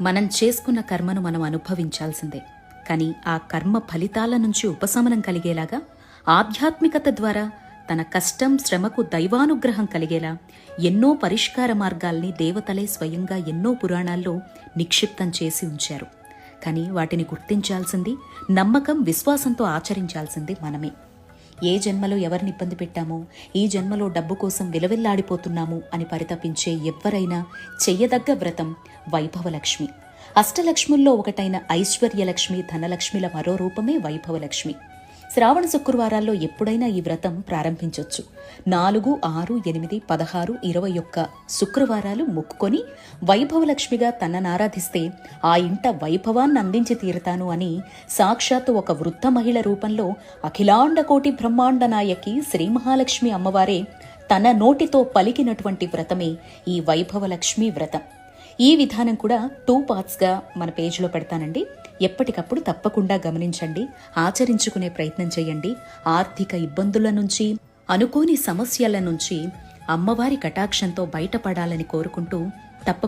మనం చేసుకున్న కర్మను మనం అనుభవించాల్సిందే. కానీ ఆ కర్మ ఫలితాల నుంచి ఉపశమనం కలిగేలాగా ఆధ్యాత్మికత ద్వారా తన కష్టం శ్రమకు దైవానుగ్రహం కలిగేలా ఎన్నో పరిష్కార మార్గాల్ని దేవతలే స్వయంగా ఎన్నో పురాణాల్లో నిక్షిప్తం చేసి ఉంచారు. కానీ వాటిని గుర్తించాల్సింది నమ్మకం విశ్వాసంతో ఆచరించాల్సింది మనమే. ఏ జన్మలో ఎవరిని ఇబ్బంది పెట్టామో ఈ జన్మలో డబ్బు కోసం విలవిల్లాడిపోతున్నాము అని పరితపించే ఎవ్వరైనా చెయ్యదగ్గ వ్రతం వైభవలక్ష్మి. అష్టలక్ష్ముల్లో ఒకటైన ఐశ్వర్యలక్ష్మి ధనలక్ష్మిల మరో రూపమే వైభవలక్ష్మి. శ్రావణ శుక్రవారాల్లో ఎప్పుడైనా ఈ వ్రతం ప్రారంభించొచ్చు. నాలుగు ఆరు ఎనిమిది పదహారు ఇరవై ఒక్క శుక్రవారాలు మొక్కుకొని వైభవలక్ష్మిగా తనను ఆరాధిస్తే ఆ ఇంట వైభవాన్ని అందించి తీరుతాను అని సాక్షాత్తు ఒక వృద్ధ మహిళ రూపంలో అఖిలాండకోటి బ్రహ్మాండ నాయకి శ్రీ మహాలక్ష్మి అమ్మవారే తన నోటితో పలికినటువంటి వ్రతమే ఈ వైభవలక్ష్మి వ్రతం. ఈ విధానం కూడా టూ పార్ట్స్గా మన పేజ్లో పెడతానండి. ఎప్పటికప్పుడు తప్పకుండా గమనించండి ఆచరించుకునే ప్రయత్నం చేయండి. ఆర్థిక ఇబ్బందుల నుంచి అనుకోని సమస్యల నుంచి అమ్మవారి కటాక్షంతో బయటపడాలని కోరుకుంటూ తప్ప